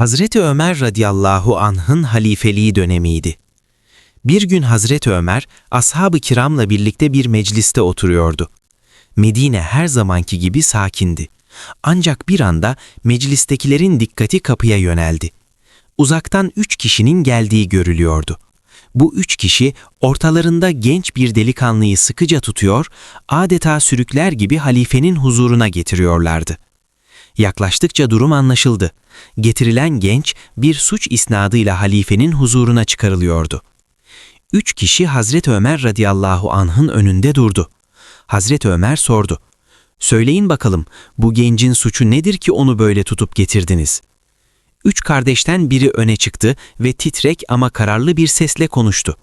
Hazreti Ömer radıyallahu anh'ın halifeliği dönemiydi. Bir gün Hazreti Ömer, ashab-ı kiramla birlikte bir mecliste oturuyordu. Medine her zamanki gibi sakindi. Ancak bir anda meclistekilerin dikkati kapıya yöneldi. Uzaktan üç kişinin geldiği görülüyordu. Bu üç kişi ortalarında genç bir delikanlıyı sıkıca tutuyor, adeta sürükler gibi halifenin huzuruna getiriyorlardı. Yaklaştıkça durum anlaşıldı. Getirilen genç bir suç isnadıyla halifenin huzuruna çıkarılıyordu. Üç kişi Hazreti Ömer radıyallahu anh'ın önünde durdu. Hazreti Ömer sordu. Söyleyin bakalım bu gencin suçu nedir ki onu böyle tutup getirdiniz? Üç kardeşten biri öne çıktı ve titrek ama kararlı bir sesle konuştu.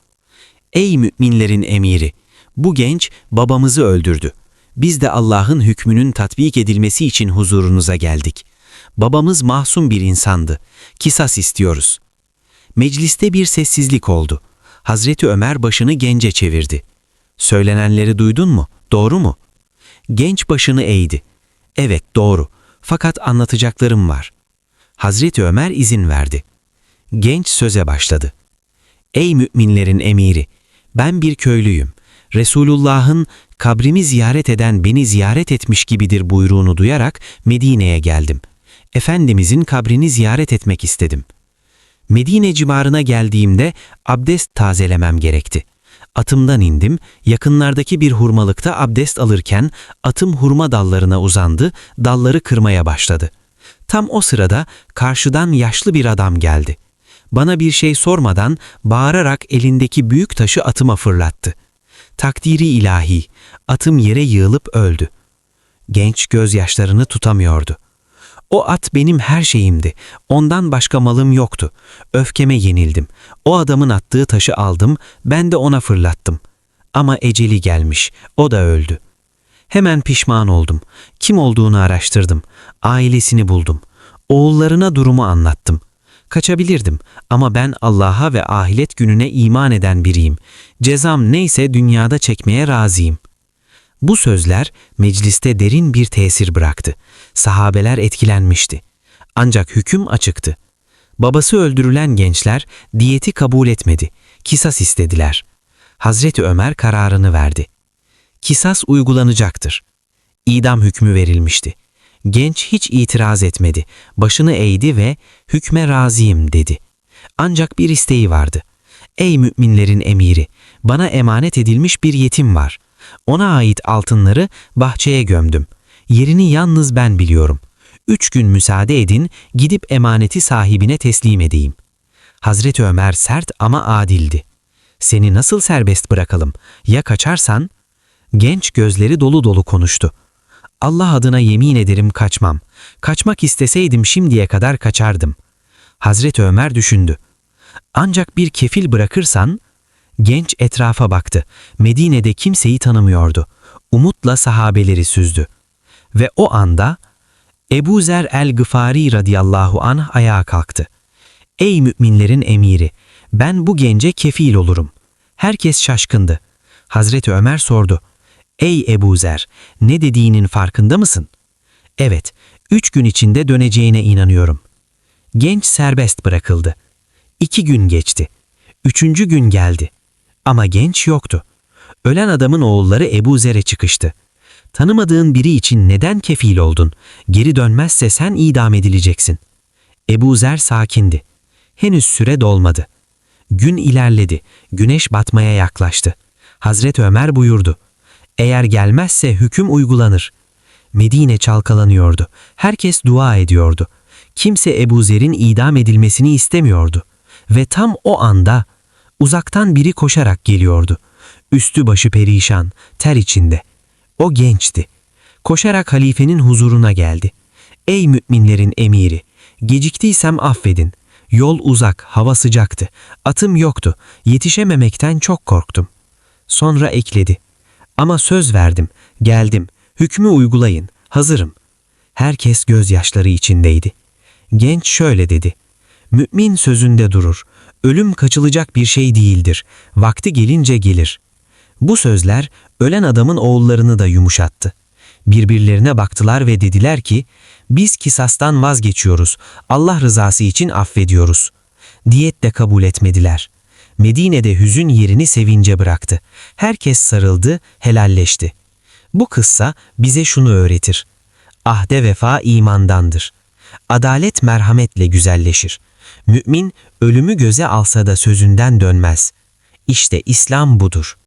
Ey müminlerin emiri! Bu genç babamızı öldürdü. Biz de Allah'ın hükmünün tatbik edilmesi için huzurunuza geldik. Babamız mahzun bir insandı. Kisas istiyoruz. Mecliste bir sessizlik oldu. Hazreti Ömer başını gence çevirdi. Söylenenleri duydun mu? Doğru mu? Genç başını eğdi. Evet doğru. Fakat anlatacaklarım var. Hazreti Ömer izin verdi. Genç söze başladı. Ey müminlerin emiri! Ben bir köylüyüm. Resulullah'ın kabrimi ziyaret eden beni ziyaret etmiş gibidir buyruğunu duyarak Medine'ye geldim. Efendimizin kabrini ziyaret etmek istedim. Medine civarına geldiğimde abdest tazelemem gerekti. Atımdan indim, yakınlardaki bir hurmalıkta abdest alırken atım hurma dallarına uzandı, dalları kırmaya başladı. Tam o sırada karşıdan yaşlı bir adam geldi. Bana bir şey sormadan bağırarak elindeki büyük taşı atıma fırlattı. Takdiri ilahi, atım yere yığılıp öldü. Genç gözyaşlarını tutamıyordu. O at benim her şeyimdi. Ondan başka malım yoktu. Öfkeme yenildim. O adamın attığı taşı aldım, ben de ona fırlattım. Ama eceli gelmiş, o da öldü. Hemen pişman oldum. Kim olduğunu araştırdım. Ailesini buldum. Oğullarına durumu anlattım. Kaçabilirdim ama ben Allah'a ve ahiret gününe iman eden biriyim. Cezam neyse dünyada çekmeye razıyım. Bu sözler mecliste derin bir tesir bıraktı. Sahabeler etkilenmişti. Ancak hüküm açıktı. Babası öldürülen gençler diyeti kabul etmedi. Kisas istediler. Hazreti Ömer kararını verdi. Kisas uygulanacaktır. İdam hükmü verilmişti. Genç hiç itiraz etmedi. Başını eğdi ve hükme razıyım dedi. Ancak bir isteği vardı. Ey müminlerin emiri, bana emanet edilmiş bir yetim var. Ona ait altınları bahçeye gömdüm. Yerini yalnız ben biliyorum. Üç gün müsaade edin, gidip emaneti sahibine teslim edeyim. Hazreti Ömer sert ama adildi. Seni nasıl serbest bırakalım? Ya kaçarsan? Genç gözleri dolu dolu konuştu. Allah adına yemin ederim kaçmam. Kaçmak isteseydim şimdiye kadar kaçardım. Hazreti Ömer düşündü. Ancak bir kefil bırakırsan, genç etrafa baktı. Medine'de kimseyi tanımıyordu. Umutla sahabeleri süzdü. Ve o anda Ebu Zer el-Gıfari radıyallahu anh ayağa kalktı. Ey müminlerin emiri, ben bu gence kefil olurum. Herkes şaşkındı. Hazreti Ömer sordu. Ey Ebu Zer, ne dediğinin farkında mısın? Evet, üç gün içinde döneceğine inanıyorum. Genç serbest bırakıldı. İki gün geçti. Üçüncü gün geldi. Ama genç yoktu. Ölen adamın oğulları Ebu Zer'e çıkıştı. Tanımadığın biri için neden kefil oldun? Geri dönmezse sen idam edileceksin. Ebu Zer sakindi. Henüz süre dolmadı. Gün ilerledi. Güneş batmaya yaklaştı. Hazreti Ömer buyurdu. Eğer gelmezse hüküm uygulanır. Medine çalkalanıyordu. Herkes dua ediyordu. Kimse Ebu Zer'in idam edilmesini istemiyordu. Ve tam o anda uzaktan biri koşarak geliyordu. Üstü başı perişan, ter içinde. O gençti. Koşarak halifenin huzuruna geldi. Ey müminlerin emiri! Geciktiysem affedin. Yol uzak, hava sıcaktı. Atım yoktu. Yetişememekten çok korktum. Sonra ekledi. Ama söz verdim, geldim, hükmü uygulayın, hazırım. Herkes gözyaşları içindeydi. Genç şöyle dedi. Mümin sözünde durur. Ölüm kaçılacak bir şey değildir. Vakti gelince gelir. Bu sözler ölen adamın oğullarını da yumuşattı. Birbirlerine baktılar ve dediler ki, biz kisastan vazgeçiyoruz, Allah rızası için affediyoruz. Diyet de kabul etmediler. Medine'de hüzün yerini sevince bıraktı. Herkes sarıldı, helalleşti. Bu kıssa bize şunu öğretir. Ahde vefa imandandır. Adalet merhametle güzelleşir. Mümin ölümü göze alsa da sözünden dönmez. İşte İslam budur.